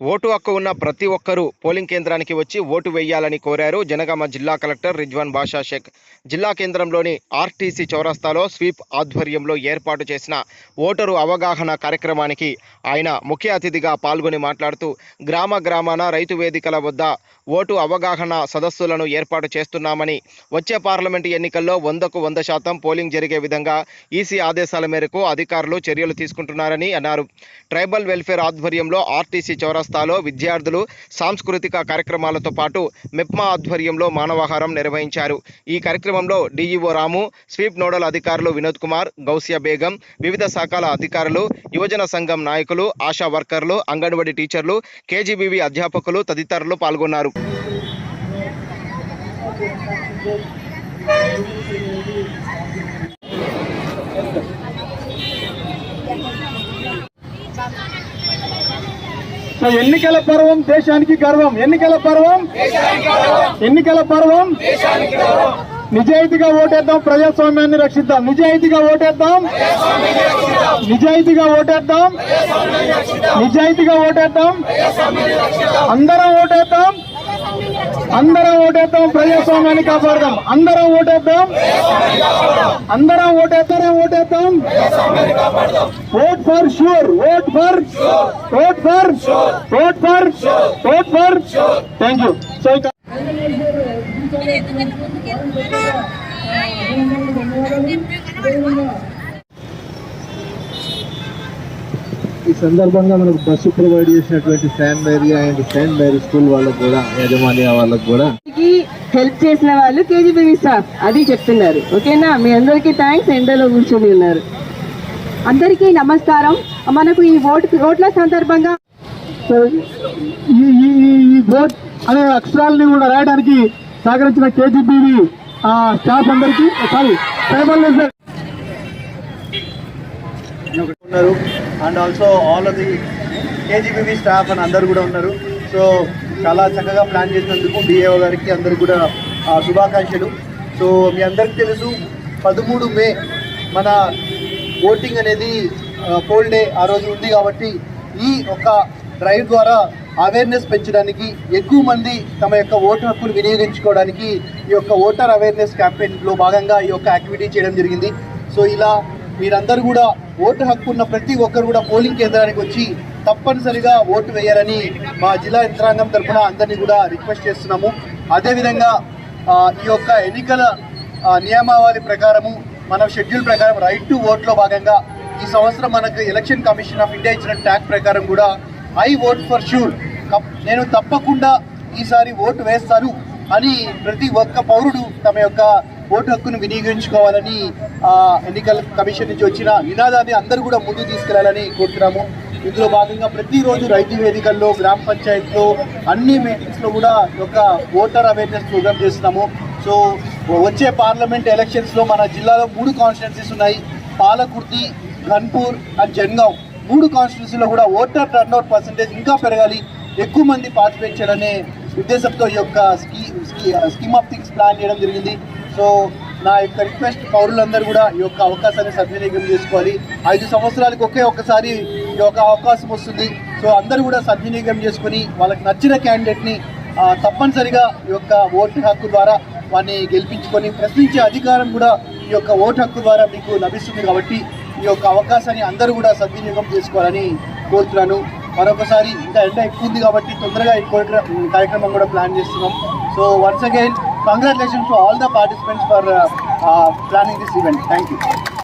Vote హక్కు ఉన్న ప్రతి ఒక్కరూ పోలింగ్ కేంద్రానికి వచ్చి ఓటు వేయాలని కోరారు జనగామ జిల్లా కలెక్టర్ రిజ్వాన్ బాషా షేక్. జిల్లా కేంద్రంలోని ఆర్టీసీ చౌరస్తాలో స్వీప్ ఆధ్వర్యంలో ఏర్పాటు చేసిన ఓటరు అవగాహన కార్యక్రమానికి ఆయన ముఖ్య అతిథిగా పాల్గొని మాట్లాడుతూ గ్రామ గ్రామాన రైతు వేదికల వద్ద ఓటు అవగాహన సదస్సులను ఏర్పాటు చేస్తున్నామని వచ్చే పార్లమెంటు ఎన్నికల్లో వందకు వంద శాతం పోలింగ్ జరిగే విధంగా ఈసీ ఆదేశాల మేరకు అధికారులు చర్యలు తీసుకుంటున్నారని అన్నారు. ట్రైబల్ వెల్ఫేర్ ఆధ్వర్యంలో ఆర్టీసీ చౌరస్తాలో విద్యార్థులు సాంస్కృతిక కార్యక్రమాలతో పాటు మెప్మా ఆధ్వర్యంలో మానవాహారం నిర్వహించారు. ఈ కార్యక్రమంలో డీఈఓ రాము స్వీప్ నోడల్ అధికారులు వినోద్ కుమార్ గౌసియా బేగం వివిధ శాఖల అధికారులు యువజన సంఘం నాయకులు ఆశా వర్కర్లు అంగన్వాడీ టీచర్లు కేజీబీవీ అధ్యాపకులు తదితరులు పాల్గొన్నారు. సో ఎన్నికల పర్వం దేశానికి గర్వం. ఎన్నికల పర్వం? ఎన్నికల పర్వం? నిజాయితీగా ఓటేద్దాం ప్రజాస్వామ్యాన్ని రక్షిద్దాం. నిజాయితీగా ఓటేద్దాం? నిజాయితీగా ఓటేద్దాం? నిజాయితీగా ఓటేద్దాం? అందరం ఓటేద్దాం? అందరం ఓటేద్దాం ప్రజాస్వామ్యాన్ని కాపాడదాం. అందరం ఓటేద్దాం అందరం ఓటేద్దాం? ఓటేద్దాం vote for sure vote for vote for vote for vote for thank you so ఇక సందర్భంగా మనకు బస్సు ప్రొవైడ్ చేసినటువంటి San area and San Mary school వాళ్ళకు కూడా యాజమాన్య వాళ్ళకు కూడా. హెల్ప్ చేసిన వాళ్ళు కేజీబీవీ స్టాఫ్ అది చెప్తున్నారు. ఓకేనా? మీ అందరికీ థ్యాంక్స్ ఎండలో కూర్చొని ఉన్నారు. అందరికీ నమస్కారం. మనకు ఈ ఓటు ఓట్ల సందర్భంగా ఈ ఓట్ అనే అక్షరాలని కూడా రాయడానికి సహకరించిన కేజీబీవి స్టాఫ్ అందరికీ సారీ ట్రైబల్ ఉన్నారు. And also all of the KGBV staff అని అందరు కూడా ఉన్నారు. సో చాలా చక్కగా ప్లాన్ చేసినందుకు డిఏఓ గారికి అందరు కూడా శుభాకాంక్షలు. సో మీ అందరికీ తెలుసు పదమూడు మే మన ఓటింగ్ అనేది పోల్ డే ఆ రోజు ఉంది కాబట్టి ఈ ఒక డ్రైవ్ ద్వారా అవేర్నెస్ పెంచడానికి ఎక్కువ మంది తమ యొక్క ఓటు హక్కును వినియోగించుకోవడానికి ఈ యొక్క ఓటర్ అవేర్నెస్ క్యాంపెయిన్లో భాగంగా ఈ యొక్క యాక్టివిటీ చేయడం జరిగింది. సో ఇలా మీరందరూ కూడా ఓటు హక్కు ఉన్న ప్రతి ఒక్కరు కూడా పోలింగ్ కేంద్రానికి వచ్చి తప్పనిసరిగా ఓటు వేయాలని మా జిల్లా యంత్రాంగం తరఫున అందరినీ కూడా రిక్వెస్ట్ చేస్తున్నాము. అదేవిధంగా ఈ యొక్క ఎన్నికల నియమావళి ప్రకారము మన షెడ్యూల్ ప్రకారం రైట్ టు ఓట్లో భాగంగా ఈ సంవత్సరం మనకు ఎలక్షన్ కమిషన్ ఆఫ్ ఇండియా ఇచ్చిన ట్యాగ్ ప్రకారం కూడా ఐ ఓట్ ఫర్ షూర్ నేను తప్పకుండా ఈసారి ఓటు వేస్తాను అని ప్రతి ఒక్క పౌరుడు తమ యొక్క ఓటు హక్కును వినియోగించుకోవాలని ఎన్నికల కమిషన్ నుంచి వచ్చిన నినాదాన్ని అందరూ కూడా ముందుకు తీసుకెళ్ళాలని కోరుతున్నాము. ఇందులో భాగంగా ప్రతిరోజు రైతు వేదికల్లో గ్రామ పంచాయతీలో అన్ని మీటింగ్స్లో కూడా ఒక ఓటర్ అవేర్నెస్ ప్రోగ్రామ్ చేస్తున్నాము. సో వచ్చే పార్లమెంట్ ఎలక్షన్స్లో మన జిల్లాలో మూడు కాన్స్టిట్యున్సీస్ ఉన్నాయి. పాలకుర్తి ఘన్పూర్ అండ్ జన్గావ్. మూడు కాన్స్టిట్యున్సీలో కూడా ఓటర్ టర్న్అవుట్ పర్సంటేజ్ ఇంకా పెరగాలి. ఎక్కువ మంది పార్టిసిపేట్ చేయాలనే ఉద్దేశంతో ఈ యొక్క స్కీ స్కీమ్ ఆఫ్ థింగ్స్ ప్లాన్ చేయడం జరిగింది. సో నా యొక్క రిక్వెస్ట్ పౌరులందరూ కూడా ఈ యొక్క అవకాశాన్ని సద్వినియోగం చేసుకోవాలి. ఐదు సంవత్సరాలకు ఒకే ఒక్కసారి ఈ యొక్క అవకాశం వస్తుంది. సో అందరూ కూడా సద్వినియోగం చేసుకొని వాళ్ళకి నచ్చిన క్యాండిడేట్ని తప్పనిసరిగా ఈ యొక్క ఓటు హక్కు ద్వారా వారిని గెలిపించుకొని ప్రశ్నించే అధికారం కూడా ఈ యొక్క ఓటు హక్కు ద్వారా మీకు లభిస్తుంది కాబట్టి ఈ యొక్క అవకాశాన్ని అందరూ కూడా సద్వినియోగం చేసుకోవాలని కోరుతున్నాను. మరొకసారి ఇంకా ఎండ ఎక్కువ ఉంది కాబట్టి తొందరగా ఈ కార్యక్రమం కూడా ప్లాన్ చేస్తున్నాం. So once again congratulations to all the participants for uh, uh, planning this event. Thank you.